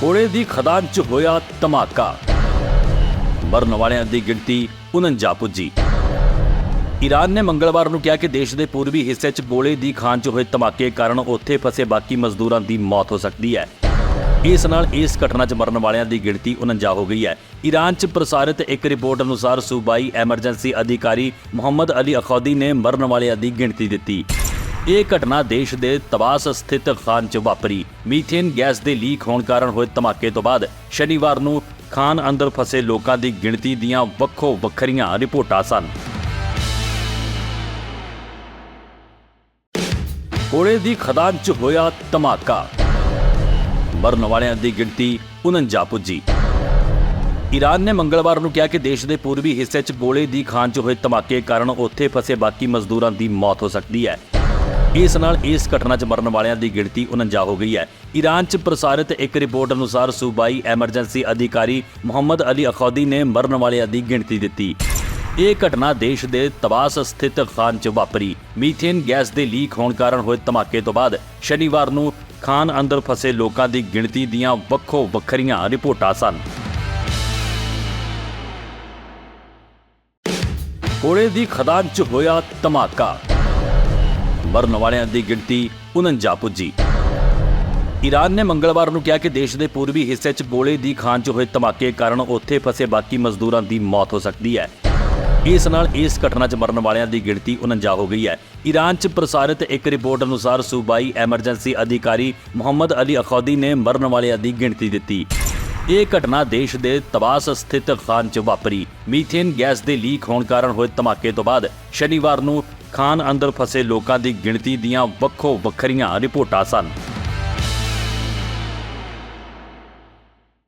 ਕੋਲੇ ਦੀ ਖਦਾਨ 'ਚ ਹੋਇਆ ਧਮਾਕਾ। ਮਰਨ ਵਾਲਿਆਂ ਦੀ ਗਿਣਤੀ 49 ਪੁੱਜੀ। ਈਰਾਨ ਨੇ ਮੰਗਲਵਾਰ ਨੂੰ ਕਿਹਾ ਕਿ ਦੇਸ਼ ਦੇ ਪੂਰਬੀ ਹਿੱਸੇ 'ਚ ਗੋਲੇ ਦੀ ਖਾਨ 'ਚ ਹੋਏ ਧਮਾਕੇ ਕਾਰਨ ਉੱਥੇ ਫਸੇ ਬਾਕੀ ਮਜ਼ਦੂਰਾਂ ਦੀ ਮੌਤ ਹੋ ਸਕਦੀ ਹੈ। ਇਸ ਨਾਲ ਇਸ ਘਟਨਾ 'ਚ ਮਰਨ ਵਾਲਿਆਂ ਦੀ ਗਿਣਤੀ 49 ਹੋ ਗਈ ਹੈ। ਈਰਾਨ 'ਚ ਪ੍ਰਸਾਰਿਤ ਇੱਕ ਰਿਪੋਰਟ ਅਨੁਸਾਰ ਸੂਬਾਈ ਐਮਰਜੈਂਸੀ ਅਧਿਕਾਰੀ ਮੁਹੰਮਦ ਅਲੀ ਅਖੌਦੀ ਨੇ ਮਰਨ ਵਾਲਿਆਂ ਦੀ ਗਿਣਤੀ ਦਿੱਤੀ। ਇਹ ਘਟਨਾ ਦੇਸ਼ ਦੇ ਤਬਾਸ ਸਥਿਤ ਖਾਨ 'ਚ ਵਾਪਰੀ। ਮੀਥੇਨ ਗੈਸ ਦੇ ਲੀਕ ਹੋਣ ਕਾਰਨ ਹੋਏ ਧਮਾਕੇ ਤੋਂ ਬਾਅਦ ਸ਼ਨੀਵਾਰ ਨੂੰ ਖਾਨ ਅੰਦਰ ਫਸੇ ਲੋਕਾਂ ਦੀ ਗਿਣਤੀ ਦੀਆਂ ਵੱਖੋ ਵੱਖਰੀਆਂ ਰਿਪੋਰਟਾਂ ਸਨ। ਕੋਲੇ ਦੀ ਖਦਾਨ 'ਚ ਹੋਇਆ ਧਮਾਕਾ। ਮਰਨ ਵਾਲਿਆਂ ਦੀ ਗਿਣਤੀ 49 ਪੁੱਜੀ। ਈਰਾਨ ਨੇ ਮੰਗਲਵਾਰ ਨੂੰ ਕਿਹਾ ਕਿ ਦੇਸ਼ ਦੇ ਪੂਰਬੀ ਹਿੱਸੇ 'ਚ ਗੋਲੇ ਦੀ ਖਾਨ 'ਚ ਹੋਏ ਧਮਾਕੇ ਕਾਰਨ ਉੱਥੇ ਫਸੇ ਬਾਕੀ ਮਜ਼ਦੂਰਾਂ ਦੀ ਮੌਤ ਹੋ ਸਕਦੀ ਹੈ। ਇਸ ਨਾਲ ਇਸ ਘਟਨਾ 'ਚ ਮਰਨ ਵਾਲਿਆਂ ਦੀ ਗਿਣਤੀ 49 ਹੋ ਗਈ ਹੈ। ਈਰਾਨ 'ਚ ਪ੍ਰਸਾਰਿਤ ਇੱਕ ਰਿਪੋਰਟ ਅਨੁਸਾਰ ਸੂਬਾਈ ਐਮਰਜੈਂਸੀ ਅਧਿਕਾਰੀ ਮੁਹੰਮਦ ਅਲੀ ਅਖੌਦੀ ਨੇ ਮਰਨ ਵਾਲਿਆਂ ਦੀ ਗਿਣਤੀ ਦਿੱਤੀ। ਇਹ ਘਟਨਾ ਦੇਸ਼ ਦੇ ਤਬਾਸ ਸਥਿਤ ਖਾਨ 'ਚ ਵਾਪਰੀ। ਮੀਥੇਨ ਗੈਸ ਦੇ ਲੀਕ ਹੋਣ ਕਾਰਨ ਹੋਏ ਧਮਾਕੇ ਤੋਂ ਬਾਅਦ ਸ਼ਨੀਵਾਰ ਨੂੰ ਖਾਨ ਅੰਦਰ ਫਸੇ ਲੋਕਾਂ ਦੀ ਗਿਣਤੀ ਦੀਆਂ ਵੱਖੋ ਵੱਖਰੀਆਂ ਰਿਪੋਰਟਾਂ ਸਨ। ਕੋਲੇ ਦੀ ਖਦਾਨ 'ਚ ਹੋਇਆ ਧਮਾਕਾ। ਮਰਨ ਵਾਲਿਆਂ ਦੀ ਗਿਣਤੀ 49 ਪੁੱਜੀ। ਈਰਾਨ ਨੇ ਮੰਗਲਵਾਰ ਨੂੰ ਕਿਹਾ ਕਿ ਦੇਸ਼ ਦੇ ਪੂਰਬੀ ਹਿੱਸੇ 'ਚ ਗੋਲੇ ਦੀ ਖਾਨ 'ਚ ਹੋਏ ਧਮਾਕੇ ਕਾਰਨ ਉੱਥੇ ਫਸੇ ਬਾਕੀ ਮਜ਼ਦੂਰਾਂ ਦੀ ਮੌਤ ਹੋ ਸਕਦੀ ਹੈ। ਇਸ ਨਾਲ ਇਸ ਘਟਨਾ 'ਚ ਮਰਨ ਵਾਲਿਆਂ ਦੀ ਗਿਣਤੀ 49 ਹੋ ਗਈ ਹੈ। ਈਰਾਨ 'ਚ ਪ੍ਰਸਾਰਿਤ ਇੱਕ ਰਿਪੋਰਟ ਅਨੁਸਾਰ ਸੂਬਾਈ ਐਮਰਜੈਂਸੀ ਅਧਿਕਾਰੀ ਮੁਹੰਮਦ ਅਲੀ ਅਖੌਦੀ ਨੇ ਮਰਨ ਵਾਲਿਆਂ ਦੀ ਗਿਣਤੀ ਦਿੱਤੀ। ਇਹ ਘਟਨਾ ਦੇਸ਼ ਦੇ ਤਬਾਸ ਸਥਿਤ ਖਾਨ 'ਚ ਵਾਪਰੀ। ਮੀਥੇਨ ਗੈਸ ਦੇ ਲੀਕ ਹੋਣ ਕਾਰਨ ਹੋਏ ਧਮਾਕੇ ਤੋਂ ਬਾਅਦ ਸ਼ਨੀਵਾਰ ਨੂੰ ਖਾਨ ਅੰਦਰ ਫਸੇ ਲੋਕਾਂ ਦੀ ਗਿਣਤੀ ਦੀਆਂ ਵੱਖੋ ਵੱਖਰੀਆਂ ਰਿਪੋਰਟਾਂ ਸਨ।